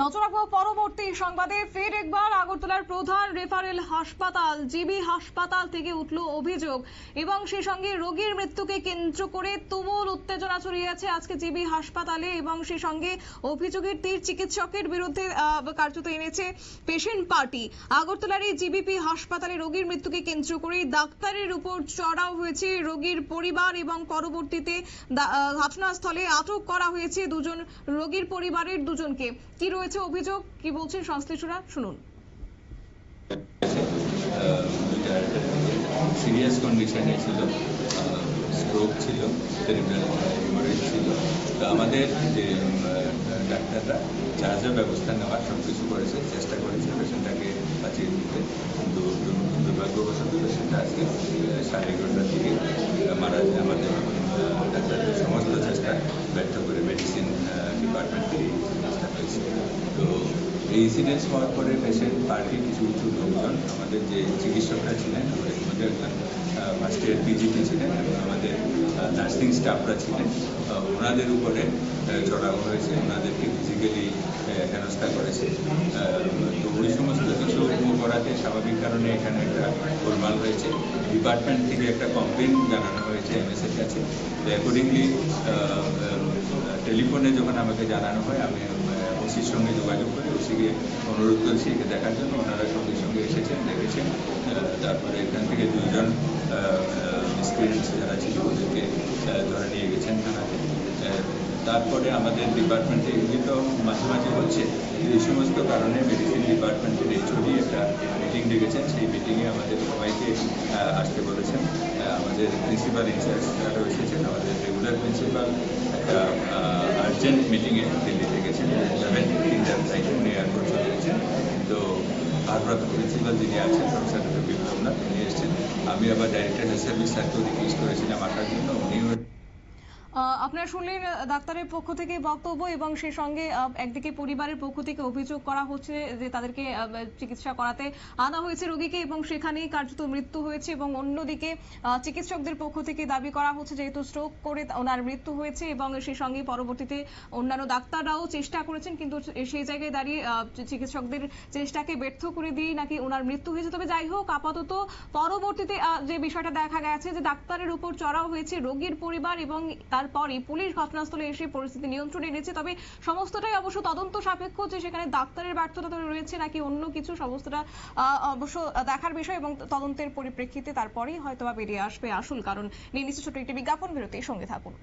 নজর রাখব পরবর্তী সংবাদে। ফের একবার আগরতলার প্রধান রেফারেল হাসপাতাল, জিবি হাসপাতাল থেকে উঠল অভিযোগ এবং সেই সঙ্গে রোগীর মৃত্যুকে কেন্দ্র করে তুমুল উত্তেজনা ছড়িয়ে আছে আজকে জিবি হাসপাতালে এবং সেই সঙ্গে অভিযোগের তীর চিকিৎসকের বিরুদ্ধে কার্যত এনেছে পেশেন্ট পার্টি। আগরতলার এই জিবিপি হাসপাতালে রোগীর মৃত্যুকে কেন্দ্র করে ডাক্তারের উপর চড়াও হয়েছে। রোগীর পরিবার এবং পরবর্তীতে ঘটনাস্থলে আটক করা হয়েছে দুজন, রোগীর পরিবারের দুজনকে। কি রয়েছে অভিযোগ? কি বলছেন সংশ্লিষ্টরা? শুনুন। সিরিয়াস কন্ডিশনে ছিল স্ট্রোক ছিল ছিল। তো আমাদের যে ডাক্তাররা যা যা ব্যবস্থা নেওয়ার সব কিছু করেছে, চেষ্টা করেছে পেশেন্টটাকে বাঁচিয়ে দিতে কিন্তু দুর- দুর্ভাগ্যবশত পেশেন্টটা আজকে সাড়ে এগারোটার দিকে মারা যায়। আমাদের ডাক্তারদের সমস্ত চেষ্টা ব্যর্থ করে ইনসিডেন্স হওয়ার পরে পেশেন্ট পার্টি কিছু কিছু লোকজন, আমাদের যে চিকিৎসকরা ছিলেন, আমাদের মধ্যে একজন ফার্স্ট ইয়ার পিজিটি ছিলেন এবং আমাদের নার্সিং স্টাফরা ছিলেন ওনাদের উপরে চড়াও হয়েছে, ওনাদেরকে ফিজিক্যালি হেনস্থা করেছে। তো ওই সমস্ত কিছু করাতে স্বাভাবিক কারণে এখানে একটা গোলমাল হয়েছে। ডিপার্টমেন্ট থেকে একটা কমপ্লেন জানানো হয়েছে এমএসের কাছে। অ্যাকর্ডিংলি টেলিফোনে যখন আমাকে জানানো হয়, আমি ওসির সঙ্গে যোগাযোগ করে ওসিকে অনুরোধ করেছি একে দেখার জন্য। ওনারা সঙ্গে সঙ্গে এসেছেন, দেখেছেন। তারপরে এখান থেকে দুজন এক্সপিরিয়েন্স যারা ছিল ওদেরকে ধরে নিয়ে গেছেন থানাতে। তারপরে আমাদের ডিপার্টমেন্টে এগুলি তো মাঝে মাঝে হচ্ছে। এই সমস্ত কারণে মেডিসিন ডিপার্টমেন্টের এইচওডি একটা মিটিং ডেকেছেন। সেই মিটিংয়ে আমাদের সবাইকে আসতে বলেছেন। আমাদের প্রিন্সিপাল ইনচার্জ যারা এসেছেন। আমাদের রেগুলার প্রিন্সিপাল একটা আর্জেন্ট মিটিংয়ে দিল্লিতে এয়ারপোর্ট চলে গেছেন তো ভারপ্রাপ্ত প্রিন্সিপাল যিনি আছেন প্রফেসর ডক্টর বিপ্লবনাথ তিনি এসেছেন আমি আবার ডাইরেক্টর সার্ভিস স্যারকেও রিকোয়েস্ট করেছিলাম আসার জন্য উনিও আপনারা শুনলেন ডাক্তারের পক্ষ থেকে বক্তব্য এবং সেই সঙ্গে একদিকে পরিবারের পক্ষ থেকে অভিযোগ করা হচ্ছে যে তাদেরকে চিকিৎসা করাতে আনা হয়েছে রোগীকে এবং সেখানেই কার্যত মৃত্যু হয়েছে এবং অন্যদিকে চিকিৎসকদের পক্ষ থেকে দাবি করা হচ্ছে যেহেতু স্ট্রোক করে ওনার মৃত্যু হয়েছে এবং সেই সঙ্গে পরবর্তীতে অন্যান্য ডাক্তাররাও চেষ্টা করেছেন, কিন্তু সেই জায়গায় দাঁড়িয়ে চিকিৎসকদের চেষ্টাকে ব্যর্থ করে দিয়ে নাকি ওনার মৃত্যু হয়েছে। তবে যাই হোক, আপাতত পরবর্তীতে যে বিষয়টা দেখা গেছে যে ডাক্তারের উপর চড়াও হয়েছে রোগীর পরিবার এবং তারপরে পুলিশ ঘটনাস্থলে এসে পরিস্থিতি নিয়ন্ত্রণে এনেছে। তবে সমস্তটাই অবশ্য তদন্ত সাপেক্ষ যে সেখানে ডাক্তারের ব্যর্থতা রয়েছে নাকি অন্য কিছু সমস্তটা অবশ্য দেখার বিষয় এবং তদন্তের পরিপ্রেক্ষিতে তারপরেই হয়তো বা বেরিয়ে আসবে আসল কারণ। নিয়ে নিচ্ছে ছোট একটি বিজ্ঞাপন, বিরতির সঙ্গে থাকুন।